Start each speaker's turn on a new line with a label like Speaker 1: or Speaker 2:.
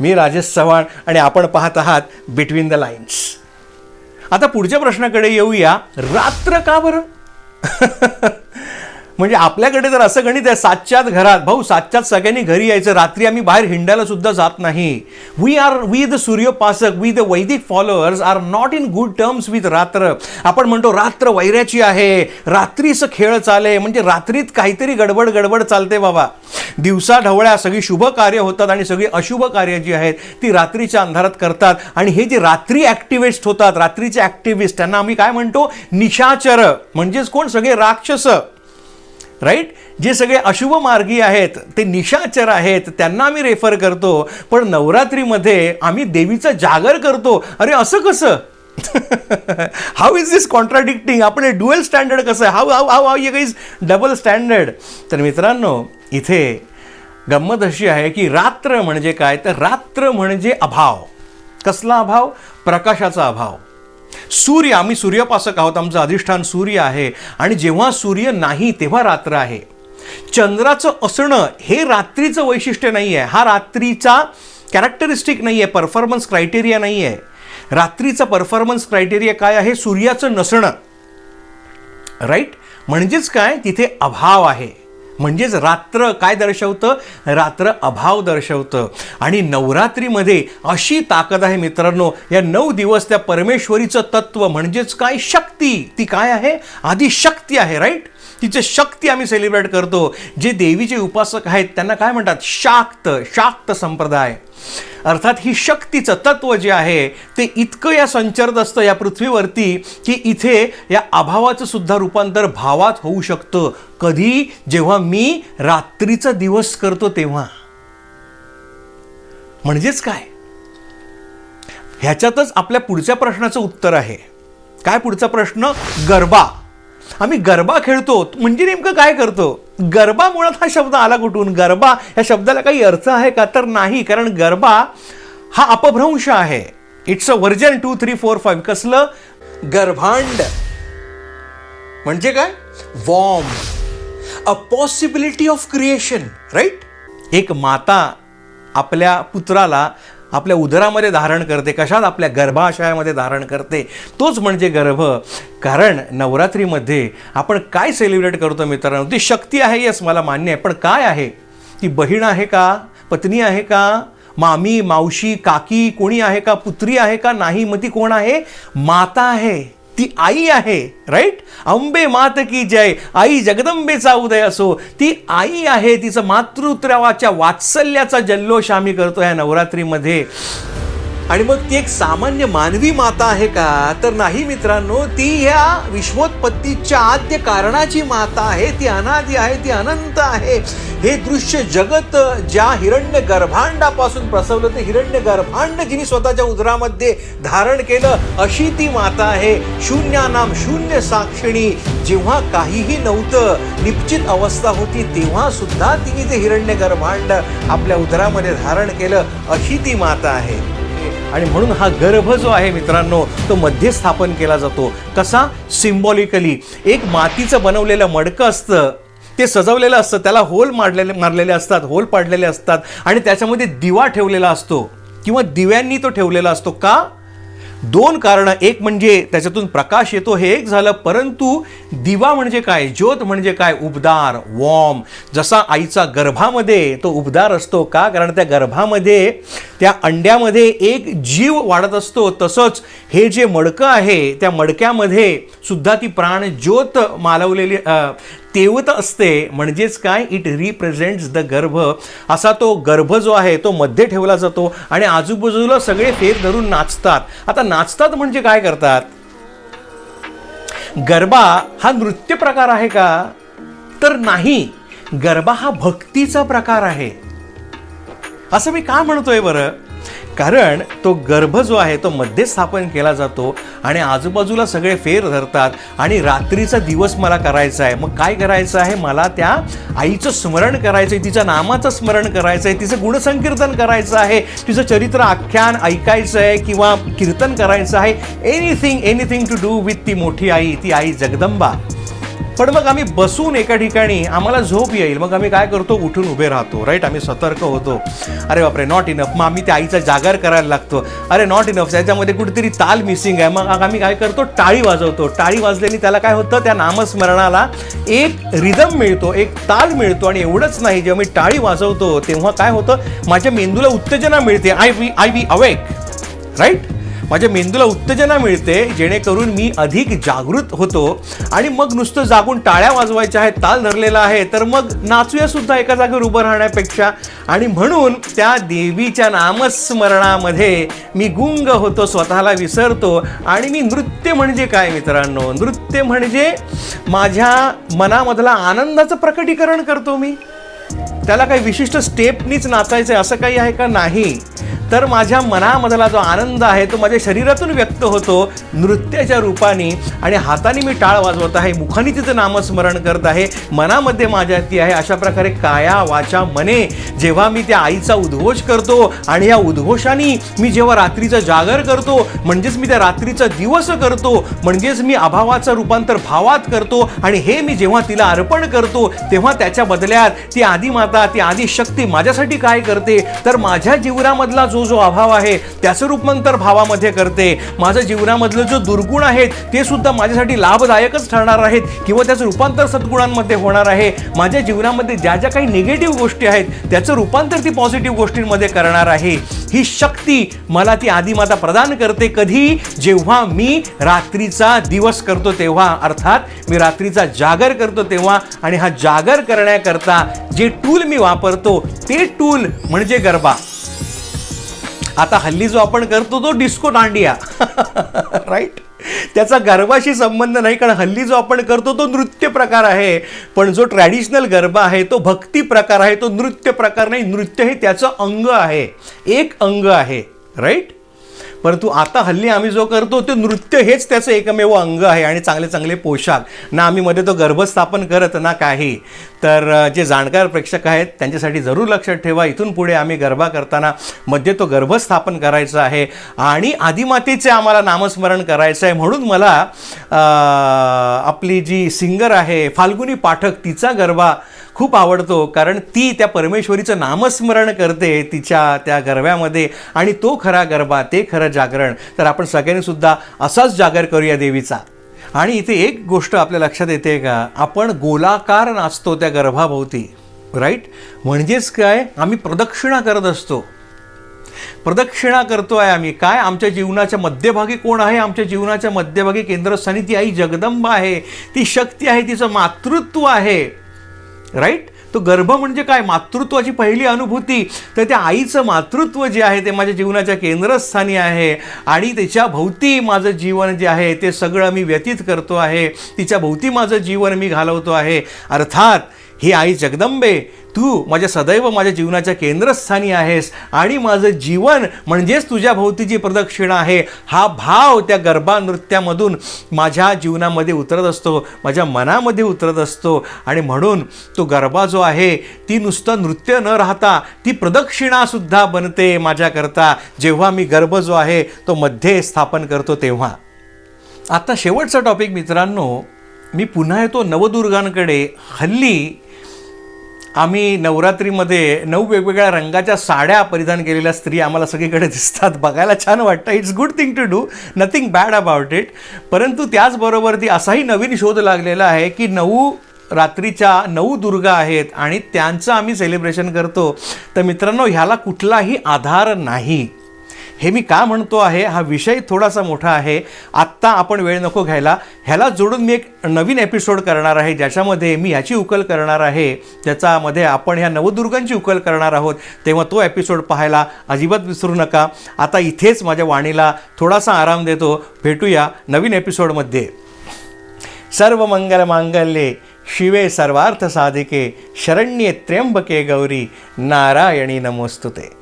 Speaker 1: मी राजेश चव्हाण आणि आपण पाहत आहात बिटवीन द लाईन्स आता पुढच्या प्रश्नाकडे येऊया. रात्र का बरं? म्हणजे आपल्याकडे जर असं गणित आहे सातच्याच घरात भाऊ सातच्याच सगळ्यांनी घरी यायचं रात्री आम्ही बाहेर हिंडायला सुद्धा जात नाही. We are we the सूर्यपासक we the Vedic followers are not in good terms with रात्र. आपण म्हणतो रात्र वैऱ्याची आहे. रात्रीचं खेळ चाले म्हणजे रात्रीत काहीतरी गडबड गडबड चालते बाबा. दिवसा ढवळ्या सगळी शुभ कार्य होतात आणि सगळी अशुभ कार्य जी आहेत ती रात्रीच्या अंधारात करतात. आणि हे जे रात्री ॲक्टिव्हिस्ट होतात रात्रीचे ॲक्टिव्हिस्ट त्यांना आम्ही काय म्हणतो? निशाचर. म्हणजेच कोण? सगळे राक्षस. राईट? जे सगळे अशुभ मार्गी आहेत ते निशाचर आहेत त्यांना आम्ही रेफर करतो. पण नवरात्रीमध्ये आम्ही देवीचं जागर करतो. अरे असं कसं? हाऊ इज दिस कॉन्ट्राडिक्टिंग आपण हे डुएल स्टँडर्ड कसं आहे? हाऊ हाऊ हाऊ हाऊ ये इज डबल स्टँडर्ड तर मित्रांनो इथे गंमत अशी आहे की रात्र म्हणजे काय? तर रात्र म्हणजे अभाव. कसला अभाव? प्रकाशाचा अभाव. सूर्य आम्ही सूर्यपासक आहोत आमचं अधिष्ठान सूर्य आहे. आणि जेव्हा सूर्य नाही तेव्हा रात्र आहे. चंद्राचं असणं हे रात्रीचं वैशिष्ट्य नाही आहे हा रात्रीचा कॅरेक्टरिस्टिक नाही आहे परफॉर्मन्स क्रायटेरिया नाही आहे रात्रीचा परफॉर्मन्स क्रायटेरिया काय आहे? सूर्याचं नसणं. राईट म्हणजेच काय? तिथे अभाव आहे. म्हणजेच रात्र काय दर्शवतं? रात्र अभाव दर्शवतं. आणि नवरात्रीमध्ये अशी ताकद आहे मित्रांनो या नऊ दिवस त्या परमेश्वरीचं तत्व म्हणजेच काय? शक्ती. ती काय आहे? आधी शक्ती आहे राईट तिचे शक्ती आम्ही सेलिब्रेट करतो. जे देवीचे उपासक आहेत त्यांना काय म्हणतात? शाक्त शाक्त संप्रदाय. अर्थात ही शक्तीचं तत्व जे आहे ते इतकं या संचरत असतं या पृथ्वीवरती की इथे या अभावाचं सुद्धा रूपांतर भावात होऊ शकतं. कधी? जेव्हा मी रात्रीचा दिवस करतो तेव्हा. म्हणजेच काय? ह्याच्यातच आपल्या पुढच्या प्रश्नाचं उत्तर आहे. काय पुढचा प्रश्न? गरबा. आम्ही गरबा खेळतो. म्हणजे नेमकं काय करतो? गरबा मुळात हा शब्द आला कुठून? गरबा या शब्दाला काही अर्थ आहे का? तर नाही कारण गरबा हा अपभ्रंश आहे. It's a version two three four five कसलं? गर्भांड. म्हणजे काय? Warm. A possibility of creation right एक माता आपल्या पुत्राला आपल्या उदरामध्ये धारण करते कशात आपल्या गर्भाशयामध्ये धारण करते तोच म्हणजे गर्भ. कारण नवरात्रीमध्ये आपण काय सेलिब्रेट करतो मित्रांनो? ती शक्ती आहे येस मला मान्य आहे. पण काय आहे? ती बहीण आहे का? पत्नी आहे का? मामी मावशी काकी कोणी आहे का? पुत्री आहे का? नाही मग ती कोण आहे? माता आहे. ती आई आहे राईट अंबे मात की जय आई जगदंबेचा उदय असो ती आई आहे तिचं मातृत्वाच्या वात्सल्याचा जल्लोष आम्ही करतो या नवरात्रीमध्ये. आणि मग ती एक सामान्य मानवी माता आहे का? तर नाही मित्रांनो ती ह्या विश्वोत्पत्तीच्या आद्य कारणाची माता आहे. ती अनादी आहे ती अनंत आहे. हे दृश्य जगत ज्या हिरण्य गर्भांडापासून प्रसवलं ते हिरण्य गर्भांड जिने स्वतःच्या उदरामध्ये धारण केलं अशी ती माता आहे. शून्यानाम शून्य साक्षिणी. जेव्हा काहीही नव्हतं निश्चित अवस्था होती तेव्हा सुद्धा तिने ते हिरण्य गर्भांड आपल्या उदरामध्ये धारण केलं अशी ती माता आहे. आणि म्हणून हा गर्भ जो आहे मित्रांनो तो मध्ये स्थापन केला जातो. कसा? सिम्बॉलिकली एक मातीचं बनवलेलं मडकं असतं ते सजवलेलं असतं त्याला होल मारलेले मारलेले असतात होल पाडलेले असतात आणि त्याच्यामध्ये दिवा ठेवलेला असतो किंवा दिव्यांनी तो ठेवलेला असतो. का? दोन कारणं. एक म्हणजे त्याच्यातून प्रकाश येतो हे एक झालं. परंतु दिवा म्हणजे काय? ज्योत म्हणजे काय? उबदार वॉर्म. जसा आईचा गर्भामध्ये तो उबदार असतो का? कारण त्या गर्भामध्ये त्या अंड्यामध्ये एक जीव वाढत असतो. तसंच हे जे मडकं आहे त्या मडक्यामध्ये सुद्धा ती प्राण ज्योत मालवलेली तेवत असते म्हणजेच काय? इट रिप्रेझेंट्स द गर्भ. असा तो गर्भ जो आहे तो मध्ये ठेवला जातो आणि आजूबाजूला सगळे फेर धरून नाचतात. आता नाचतात म्हणजे काय करतात? गरबा हा नृत्य प्रकार आहे का? तर नाही. गरबा हा भक्तीचा प्रकार आहे. असं मी का म्हणतोय बरं? कारण तो गर्भ जो आहे तो मध्ये स्थापन केला जातो आणि आजूबाजूला सगळे फेर धरतात आणि रात्रीचा दिवस मला करायचा आहे. मग काय करायचं आहे? मला त्या आईचं स्मरण करायचं आहे तिच्या नामाचं स्मरण करायचं आहे तिचं गुणसंकीर्तन करायचं आहे तिचं चरित्र आख्यान ऐकायचं आहे किंवा कीर्तन करायचं आहे. Anything anything to do with ती मोठी आई ती आई जगदंबा. पण मग आम्ही बसून एका ठिकाणी आम्हाला झोप येईल. मग आम्ही काय करतो? उठून उभे राहतो. राईट आम्ही सतर्क होतो. अरे बापरे नॉट इनफ मग आम्ही त्या आईचा जागर करायला लागतो. अरे नॉट इनफ त्याच्यामध्ये कुठेतरी ताल मिसिंग आहे. मग आम्ही काय करतो? टाळी वाजवतो. टाळी वाजल्याने त्याला काय होतं? त्या नामस्मरणाला एक रिदम मिळतो एक ताल मिळतो. आणि एवढंच नाही जेव्हा मी टाळी वाजवतो तेव्हा काय होतं? माझ्या मेंदूला उत्तेजना मिळते. I we I we awake right माझ्या मेंदूला उत्तेजना मिळते जेणेकरून मी अधिक जागृत होतो. आणि मग नुसतं जागून टाळ्या वाजवायच्या आहेत ताल धरलेला आहे तर मग नाचूया सुद्धा एका जागेवर उभं राहण्यापेक्षा. आणि म्हणून त्या देवीच्या नामस्मरणामध्ये मी गुंग होतो स्वतःला विसरतो. आणि मी नृत्य म्हणजे काय मित्रांनो? नृत्य म्हणजे माझ्या मनामधला आनंदाचं प्रकटीकरण करतो मी. त्याला काही विशिष्ट स्टेपनीच नाचायचं आहे असं काही आहे का? नाही. तर माझ्या मनामधला जो आनंद आहे तो माझ्या शरीरातून व्यक्त होतो नृत्याच्या रूपाने. आणि हाताने मी टाळ वाजवत आहे मुखाने तिचं नामस्मरण करत आहे मनामध्ये माझ्या ती आहे. अशा प्रकारे काया वाचा मने. जेव्हा मी त्या आईचा उद्घोष करतो आणि या उद्घोषाने मी जेव्हा रात्रीचं जागर करतो म्हणजेच मी त्या रात्रीचा दिवस करतो म्हणजेच मी अभावाचं रूपांतर भावात करतो आणि हे मी जेव्हा तिला अर्पण करतो तेव्हा त्याच्या बदल्यात ती आदिमाता ती आदिशक्ती माझ्यासाठी काय करते? तर माझ्या जीवनामधला जो जो अभाव आहे त्याचं रूपांतर भावामध्ये करते. माझं जीवनामधलं जो दुर्गुण आहेत ते सुद्धा माझ्यासाठी लाभदायकच ठरणार आहेत किंवा त्याचं रूपांतर सद्गुणांमध्ये होणार आहे. माझ्या जीवनामध्ये ज्या ज्या काही निगेटिव्ह गोष्टी आहेत त्याचं रूपांतर ती पॉझिटिव्ह गोष्टींमध्ये करणार आहे. ही शक्ती मला ती आदिमाता प्रदान करते कधी? जेव्हा मी रात्रीचा दिवस करतो तेव्हा. अर्थात मी रात्रीचा जागर करतो तेव्हा आणि हा जागर करण्याकरता जे टूल मी वापरतो ते टूल म्हणजे गरबा. आता हल्ली जो आपण करतो तो डिस्को दांडिया. राईट त्याचा गरबाशी संबंध नाही कारण हल्ली जो आपण करतो तो नृत्य प्रकार आहे. पण जो ट्रॅडिशनल गरबा आहे तो भक्ती प्रकार आहे तो नृत्य प्रकार नाही नृत्य हे त्याचं अंग आहे. एक अंग आहे. राईट परंतु आता हल्ली आम्ही जो करतो ते नृत्य हेच त्याचं एकमेव अंग आहे आणि चांगले चांगले पोशाख. ना आम्ही मध्ये तो गर्भस्थापन करत ना काही. तर जे जाणकार प्रेक्षक आहेत त्यांच्यासाठी जरूर लक्षात ठेवा. इथून पुढे आम्ही गरबा करताना मध्ये तो गर्भस्थापन करायचं आहे आणि आदिमातेचे आम्हाला नामस्मरण करायचं आहे. म्हणून मला आपली जी सिंगर आहे फाल्गुनी पाठक तिचा गरबा खूप आवडतो कारण ती त्या परमेश्वरीचं नामस्मरण करते तिच्या त्या गरब्यामध्ये आणि तो खरा गरबा ते खरं जागरण. तर आपण सगळ्यांनी सुद्धा असाच जागर करूया देवीचा. आणि इथे एक गोष्ट आपल्या लक्षात येते का? आपण गोलाकार नाचतो त्या गर्भाभोवती. राईट म्हणजेच काय? आम्ही प्रदक्षिणा करत असतो. प्रदक्षिणा करतो आहे आम्ही. काय? आमच्या जीवनाच्या मध्यभागी कोण आहे? आमच्या जीवनाच्या मध्यभागी केंद्रस्थानी ती आई जगदंबा आहे. ती शक्ती आहे तिचं मातृत्व आहे. राईट तो गर्भ म्हणजे काय? मातृत्वाची पहिली अनुभूती. तर त्या आईचं मातृत्व जे आहे ते माझ्या जीवनाच्या केंद्रस्थानी आहे. आणि त्याच्या भोवती माझं जीवन जे आहे ते सगळं मी व्यतीत करतो आहे. तिच्या भोवती माझं जीवन मी घालवतो आहे. अर्थात ही आई जगदंबे तू माझ्या सदैव माझ्या जीवनाच्या केंद्रस्थानी आहेस आणि माझं जीवन म्हणजेच तुझ्या भोवतीची प्रदक्षिणा आहे. हा भाव त्या गरबा नृत्यामधून माझ्या जीवनामध्ये उतरत असतो माझ्या मनामध्ये उतरत असतो आणि म्हणून तो गरबा जो आहे ती नुसतं नृत्य न राहता ती प्रदक्षिणासुद्धा बनते माझ्याकरता. जेव्हा मी गर्भ जो आहे तो मध्ये स्थापन करतो तेव्हा. आता शेवटचा टॉपिक मित्रांनो मी पुन्हा येतो नवदुर्गांकडे. हल्ली आम्ही नवरात्रीमध्ये नऊ वेगवेगळ्या रंगाच्या साड्या परिधान केलेल्या स्त्री आम्हाला सगळीकडे दिसतात. बघायला छान वाटतं. It's good thing to do nothing bad about it परंतु त्याचबरोबर ती असाही नवीन शोध लागलेला आहे की नऊ रात्रीच्या नऊ दुर्गा आहेत आणि त्यांचं आम्ही सेलिब्रेशन करतो. तर मित्रांनो ह्याला कुठलाही आधार नाही. हे मी का म्हणतो आहे? हा विषय थोडासा मोठा आहे. आत्ता आपण वेळ नको घ्यायला. ह्याला जोडून मी एक नवीन एपिसोड करणार आहे ज्याच्यामध्ये मी ह्याची उकल करणार आहे. त्याच्यामध्ये आपण ह्या नवदुर्गांची उकल करणार आहोत. तेव्हा तो एपिसोड पाहायला अजिबात विसरू नका. आता इथेच माझ्या वाणीला थोडासा आराम देतो. भेटूया नवीन एपिसोडमध्ये सर्व मंगल मांगल्ये शिवे सर्वार्थ साधिके शरण्ये त्र्यंबके गौरी नारायणी नमोस्तुते.